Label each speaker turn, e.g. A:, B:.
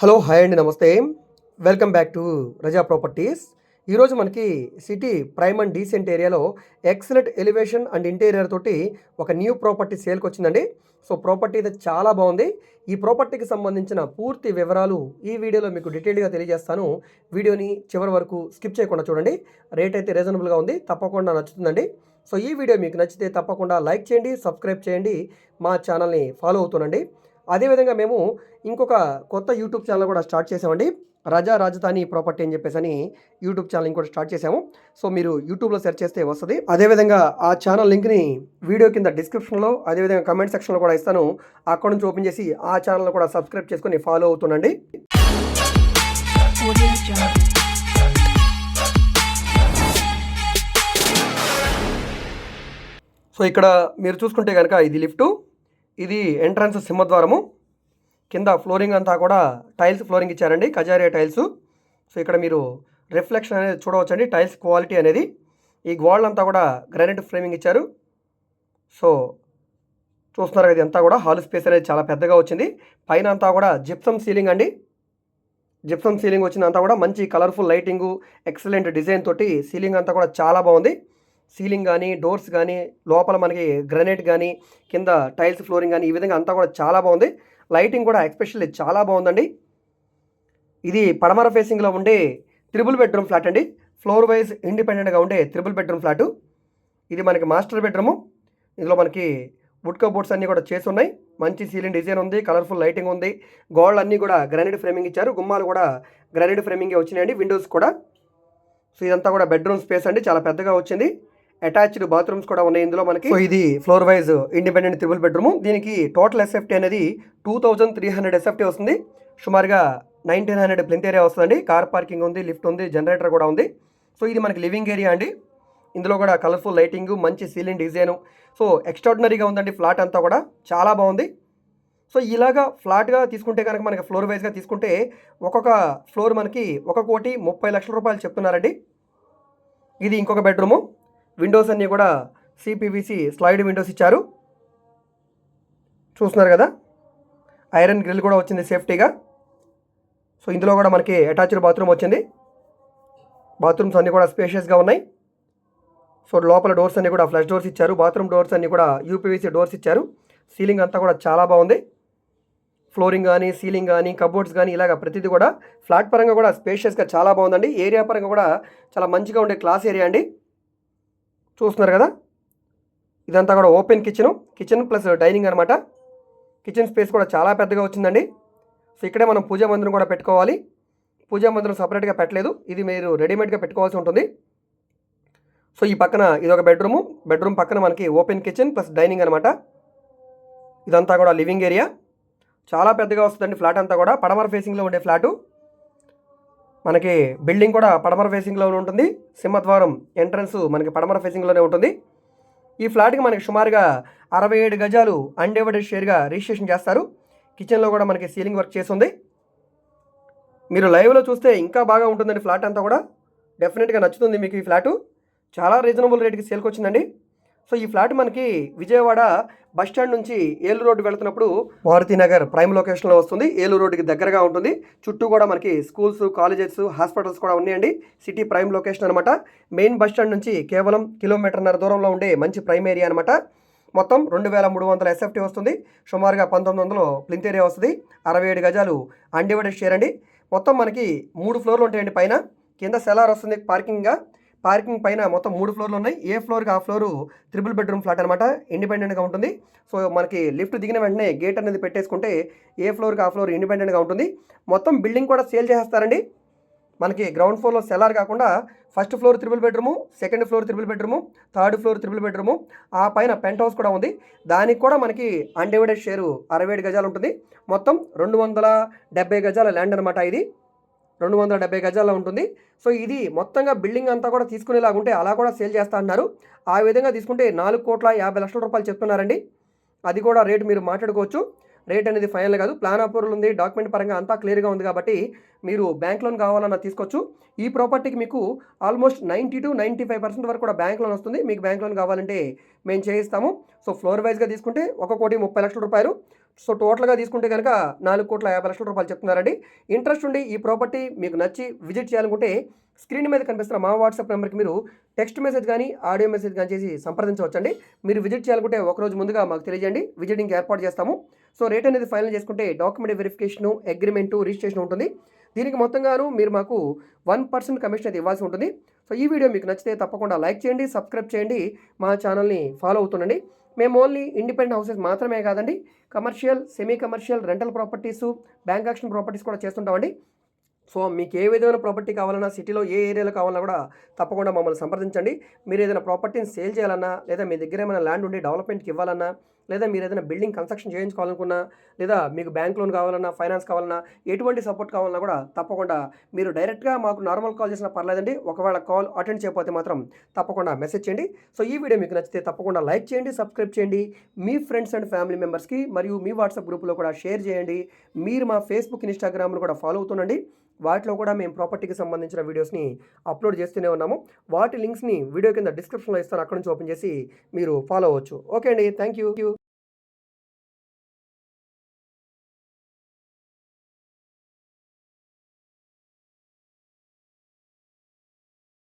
A: Hello hi అండి నమస్తే. Welcome back to Raza properties ఈరోజు మనకి సిటీ ప్రైమ్ అండ్ డీసెంట్ ఏరియాలో ఎక్సలెంట్ ఎలివేషన్ అండ్ ఇంటీరియర్ తోటి ఒక న్యూ ప్రాపర్టీ సేల్కి వచ్చిందండి. సో ప్రాపర్టీ అయితే చాలా బాగుంది. ఈ ప్రాపర్టీకి సంబంధించిన పూర్తి వివరాలు ఈ వీడియోలో మీకు డీటెయిల్గా తెలియజేస్తాను. వీడియోని చివరి వరకు స్కిప్ చేయకుండా చూడండి. రేట్ అయితే రీజనబుల్గా ఉంది. తప్పకుండా నచ్చుతుందండి. సో ఈ వీడియో మీకు నచ్చితే తప్పకుండా లైక్ చేయండి సబ్స్క్రైబ్ చేయండి. మా ఛానల్ని ఫాలో అవుతుండండి. అదేవిధంగా మేము ఇంకొక కొత్త యూట్యూబ్ ఛానల్ కూడా స్టార్ట్ చేసామండి. రజా రాజధాని ప్రాపర్టీ అని చెప్పేసి అని యూట్యూబ్ ఛానల్ ఇంకోటి స్టార్ట్ చేసాము. సో మీరు యూట్యూబ్లో సెర్చ్ చేస్తే వస్తుంది. అదేవిధంగా ఆ ఛానల్ లింక్ని వీడియో కింద డిస్క్రిప్షన్లో అదేవిధంగా కమెంట్ సెక్షన్లో కూడా ఇస్తాను. అక్కడ నుంచి ఓపెన్ చేసి ఆ ఛానల్ కూడా సబ్స్క్రైబ్ చేసుకొని ఫాలో అవుతుండండి. సో ఇక్కడ మీరు చూసుకుంటే కనుక ఇది లిఫ్టు. ఇది ఎంట్రన్స్ సింహద్వారము. కింద ఫ్లోరింగ్ అంతా కూడా టైల్స్ ఫ్లోరింగ్ ఇచ్చారండి కజారియా టైల్స్. సో ఇక్కడ మీరు రిఫ్లెక్షన్ అనేది చూడవచ్చండి టైల్స్ క్వాలిటీ అనేది. ఈ గోల్డ్ అంతా కూడా గ్రానైట్ ఫ్రేమింగ్ ఇచ్చారు. సో చూస్తున్నారు కదా ఇదంతా కూడా హాల్ స్పేస్ అనేది చాలా పెద్దగా వచ్చింది. పైన అంతా కూడా జిప్సమ్ సీలింగ్ అండి. జిప్సమ్ సీలింగ్ వచ్చిందంతా కూడా మంచి కలర్ఫుల్ లైటింగు ఎక్సలెంట్ డిజైన్ తోటి సీలింగ్ అంతా కూడా చాలా బాగుంది. సీలింగ్ కానీ డోర్స్ కానీ లోపల మనకి గ్రనైట్ కానీ కింద టైల్స్ ఫ్లోరింగ్ కానీ ఈ విధంగా అంతా కూడా చాలా బాగుంది. లైటింగ్ కూడా ఎక్స్పెషల్లీ చాలా బాగుందండి. ఇది పడమర ఫేసింగ్లో ఉండే త్రిబుల్ బెడ్రూమ్ ఫ్లాట్ అండి. ఫ్లోర్ వైజ్ ఇండిపెండెంట్గా ఉండే త్రిబుల్ బెడ్రూమ్ ఫ్లాటు. ఇది మనకి మాస్టర్ బెడ్రూము. ఇందులో మనకి వుడ్ కబోర్డ్స్ అన్నీ కూడా చేసి ఉన్నాయి. మంచి సీలింగ్ డిజైన్ ఉంది కలర్ఫుల్ లైటింగ్ ఉంది. గోడలు అన్నీ కూడా గ్రానైట్ ఫ్రేమింగ్ ఇచ్చారు. గుమ్మాలు కూడా గ్రానైట్ ఫ్రేమింగే వచ్చినాయండి విండోస్ కూడా. సో ఇదంతా కూడా బెడ్రూమ్ స్పేస్ అండి. చాలా పెద్దగా వచ్చింది. అటాచ్డ్ బాత్రూమ్స్ కూడా ఉన్నాయి ఇందులో మనకి. ఇది floor wise independent triple bedroom దీనికి టోటల్ ఎస్ఎఫ్టీ అనేది two thousand three hundred SFT వస్తుంది. సుమారుగా నైన్టీన్ హండ్రెడ్ ప్లింత్ ఏరియా వస్తుందండి. కార్ పార్కింగ్ ఉంది లిఫ్ట్ ఉంది జనరేటర్ కూడా ఉంది. సో ఇది మనకి లివింగ్ ఏరియా అండి. ఇందులో కూడా కలర్ఫుల్ లైటింగ్ మంచి సీలింగ్ డిజైన్ సో ఎక్స్ట్రాడినరీగా ఉందండి ఫ్లాట్ అంతా కూడా. చాలా బాగుంది. సో ఇలాగా ఫ్లాట్గా తీసుకుంటే కనుక మనకి ఫ్లోర్ వైజ్గా తీసుకుంటే ఒక్కొక్క ఫ్లోర్ మనకి ఒక కోటి ముప్పై లక్షల రూపాయలు చెప్తున్నారండి. ఇది ఇంకొక బెడ్రూము విండోస్ అన్నీ కూడా సిపివిసి స్లైడ్ విండోస్ ఇచ్చారు. చూస్తున్నారు కదా? ఐరన్ గ్రిల్ కూడా వచ్చింది సేఫ్టీగా. సో ఇందులో కూడా మనకి అటాచ్డ్ బాత్రూమ్ వచ్చింది. బాత్రూమ్స్ అన్నీ కూడా స్పేషియస్గా ఉన్నాయి. సో లోపల డోర్స్ అన్నీ కూడా ఫ్లష్ డోర్స్ ఇచ్చారు. బాత్రూమ్ డోర్స్ అన్నీ కూడా యూపీవీసీ డోర్స్ ఇచ్చారు. సీలింగ్ అంతా కూడా చాలా బాగుంది. ఫ్లోరింగ్ కానీ సీలింగ్ కానీ కబోర్డ్స్ కానీ ఇలాగ ప్రతిదీ కూడా ఫ్లాట్ పరంగా కూడా స్పేషియస్గా చాలా బాగుందండి. ఏరియా పరంగా కూడా చాలా మంచిగా ఉండే క్లాస్ ఏరియా అండి. చూస్తున్నారు కదా? ఇదంతా కూడా open kitchen. Kitchen plus dining అనమాట కిచెన్ స్పేస్ కూడా చాలా పెద్దగా వచ్చిందండి. సో ఇక్కడే మనం పూజా మందిరం కూడా పెట్టుకోవాలి. పూజా మందిరం సపరేట్గా పెట్టలేదు. ఇది మీరు రెడీమేడ్గా పెట్టుకోవాల్సి ఉంటుంది. సో ఈ పక్కన ఇది ఒక బెడ్రూము. బెడ్రూమ్ పక్కన మనకి ఓపెన్ కిచెన్ ప్లస్ డైనింగ్ అనమాట ఇదంతా కూడా లివింగ్ ఏరియా. చాలా పెద్దగా వస్తుందండి ఫ్లాట్ అంతా కూడా. పడమర ఫేసింగ్లో ఉండే ఫ్లాటు. మనకి బిల్డింగ్ కూడా పడమర ఫేసింగ్లోనే ఉంటుంది. సింహద్వారం ఎంట్రన్స్ మనకి పడమర ఫేసింగ్లోనే ఉంటుంది. ఈ ఫ్లాట్కి మనకి సుమారుగా అరవై ఏడు గజాలు అన్డివైడెడ్ షేర్గా రిజిస్ట్రేషన్ చేస్తారు. కిచెన్లో కూడా మనకి సీలింగ్ వర్క్ చేస్తుంది. మీరు లైవ్లో చూస్తే ఇంకా బాగా ఉంటుందండి ఫ్లాట్ అంతా కూడా. డెఫినెట్గా నచ్చుతుంది మీకు ఈ ఫ్లాటు చాలా రీజనబుల్ రేట్కి సేల్కి వచ్చిందండి. సో ఈ ఫ్లాట్ మనకి విజయవాడ బస్ స్టాండ్ నుంచి ఏలూరు రోడ్డు వెళుతున్నప్పుడు మారుతినగర్ ప్రైమ్ లొకేషన్లో వస్తుంది. ఏలూరు రోడ్డుకి దగ్గరగా ఉంటుంది. చుట్టూ కూడా మనకి స్కూల్స్ కాలేజెస్ హాస్పిటల్స్ కూడా ఉన్నాయండి. సిటీ ప్రైమ్ లొకేషన్ అనమాట మెయిన్ బస్ స్టాండ్ నుంచి కేవలం కిలోమీటర్న్నర దూరంలో ఉండే మంచి ప్రైమ్ ఏరియా అనమాట మొత్తం రెండు వేల మూడు వందల ఎస్ఎఫ్టీ వస్తుంది. సుమారుగా పంతొమ్మిది వందలు ప్లింత్ ఏరియా వస్తుంది. అరవై ఏడు గజాలు అన్డివైడెడ్ షేర్ అండి. మొత్తం మనకి మూడు ఫ్లోర్లు ఉంటాయండి పైన. కింద సెలార్ వస్తుంది పార్కింగ్గా. పార్కింగ్ పైన మొత్తం మూడు ఫ్లోర్లు ఉన్నాయి. ఏ ఫ్లోర్కి ఆ ఫ్లోరు త్రిబుల్ బెడ్రూమ్ ఫ్లాట్ అనమాట ఇండిపెండెంట్గా ఉంటుంది. సో మనకి లిఫ్ట్ దిగిన వెంటనే గేట్ అనేది పెట్టేసుకుంటే ఏ ఫ్లోర్కి ఆ ఫ్లోర్ ఇండిపెండెంట్గా ఉంటుంది. మొత్తం బిల్డింగ్ కూడా సేల్ చేసేస్తారండి. మనకి గ్రౌండ్ ఫ్లోర్లో సెలార్ కాకుండా first floor triple bedroom second floor triple bedroom third floor triple bedroom ఆ పైన పెంట్ హౌస్ కూడా ఉంది. దానికి కూడా మనకి అన్డివైడెడ్ షేరు అరవై ఏడు గజాలు ఉంటుంది. మొత్తం రెండు వందల డెబ్బై గజాల ల్యాండ్ అనమాట ఇది. రెండు వందల డెబ్బై గజాల్లో ఉంటుంది. సో ఇది మొత్తంగా బిల్డింగ్ అంతా కూడా తీసుకునేలాగా ఉంటే అలా కూడా సేల్ చేస్తా అన్నారు. ఆ విధంగా తీసుకుంటే నాలుగు కోట్ల యాభై లక్షల రూపాయలు చెప్తున్నారండి. అది కూడా రేటు మీరు మాట్లాడుకోవచ్చు. రేట్ అనేది ఫైనల్ కాదు. ప్లాన్ అప్రూవల్ ఉంది. డాక్యుమెంట్ పరంగా అంతా క్లియర్గా ఉంది కాబట్టి మీరు బ్యాంక్ లోన్ కావాలన్నా తీసుకోవచ్చు. ఈ ప్రాపర్టీకి మీకు almost ninety two ninety five percent వరకు కూడా బ్యాంక్ లోన్ వస్తుంది. మీకు బ్యాంక్ లోన్ కావాలంటే మేము చేయిస్తాము. సో ఫ్లోర్ వైజ్గా తీసుకుంటే ఒక కోటి ముప్పై లక్షల రూపాయలు. సో టోటల్గా తీసుకుంటే కనుక నాలుగు కోట్ల యాభై లక్షల రూపాయలు చెప్తున్నారండి. ఇంట్రెస్ట్ ఉండి ఈ ప్రాపర్టీ మీకు నచ్చి విజిట్ చేయాలనుకుంటే స్క్రీన్ మీద కనిపిస్తున్న మా వాట్సాప్ నెంబర్కి మీరు టెక్స్ట్ మెసేజ్ కానీ ఆడియో మెసేజ్ కానీ చేసి సంప్రదించవచ్చండి. మీరు విజిట్ చేయాలనుకుంటే ఒకరోజు ముందుగా మాకు తెలియజేయండి. విజిటింగ్ ఏర్పాటు చేస్తాము. సో రేట్ అనేది ఫైనల్ చేసుకుంటే డాక్యుమెంట్ వెరిఫికేషను అగ్రిమెంటు రిజిస్ట్రేషన్ ఉంటుంది. దీనికి మొత్తంగాను మీరు మాకు వన్ పర్సెంట్ కమిషన్ అయితే ఇవ్వాల్సి ఉంటుంది. సో ఈ వీడియో మీకు నచ్చితే తప్పకుండా లైక్ చేయండి సబ్స్క్రైబ్ చేయండి. మా ఛానల్ని ఫాలో అవుతుండండి. మేము ఓన్లీ ఇండిపెండెంట్ హౌసెస్ మాత్రమే కాదండి commercial semi commercial rental properties bank action properties కూడా చేస్తుంటామండి. సో మీకు ఏ విధమైన ప్రాపర్టీ కావాలన్నా సిటీలో ఏ ఏరియాలో కావాలన్నా కూడా తప్పకుండా మమ్మల్ని సంప్రదించండి. మీరు ఏదైనా ప్రాపర్టీని సేల్ చేయాలన్నా లేదా మీ దగ్గర ఏమైనా ల్యాండ్ ఉండి డెవలప్మెంట్కి ఇవ్వాలన్నా లేదా మీరు ఏదైనా బిల్డింగ్ కన్స్ట్రక్షన్ చేయించుకోవాలనుకున్నా లేదా మీకు బ్యాంక్ లోన్ కావాలన్నా ఫైనాన్స్ కావాలన్నా ఎటువంటి సపోర్ట్ కావాలన్నా కూడా తప్పకుండా మీరు డైరెక్ట్గా మాకు నార్మల్ కాల్ చేసినా పర్లేదండి. ఒకవేళ కాల్ అటెండ్ చేయకపోతే మాత్రం తప్పకుండా మెసేజ్ చేయండి. సో ఈ వీడియో మీకు నచ్చితే తప్పకుండా లైక్ చేయండి సబ్స్క్రైబ్ చేయండి. మీ ఫ్రెండ్స్ అండ్ ఫ్యామిలీ మెంబర్స్కి మరియు మీ వాట్సాప్ గ్రూప్లో కూడా షేర్ చేయండి. మీరు మా ఫేస్బుక్ ఇన్స్టాగ్రామ్ను కూడా ఫాలో అవుతుండండి. వాటిలో కూడా మేము ప్రాపర్టీకి సంబంధించిన వీడియోస్ని అప్లోడ్ చేస్తూనే ఉన్నాము. వాటి లింక్స్ని వీడియో కింద డిస్క్రిప్షన్లో ఇస్తాను. అక్కడ నుంచి ఓపెన్ చేసి మీరు ఫాలో అవ్వచ్చు. ఓకే అండి. Thank you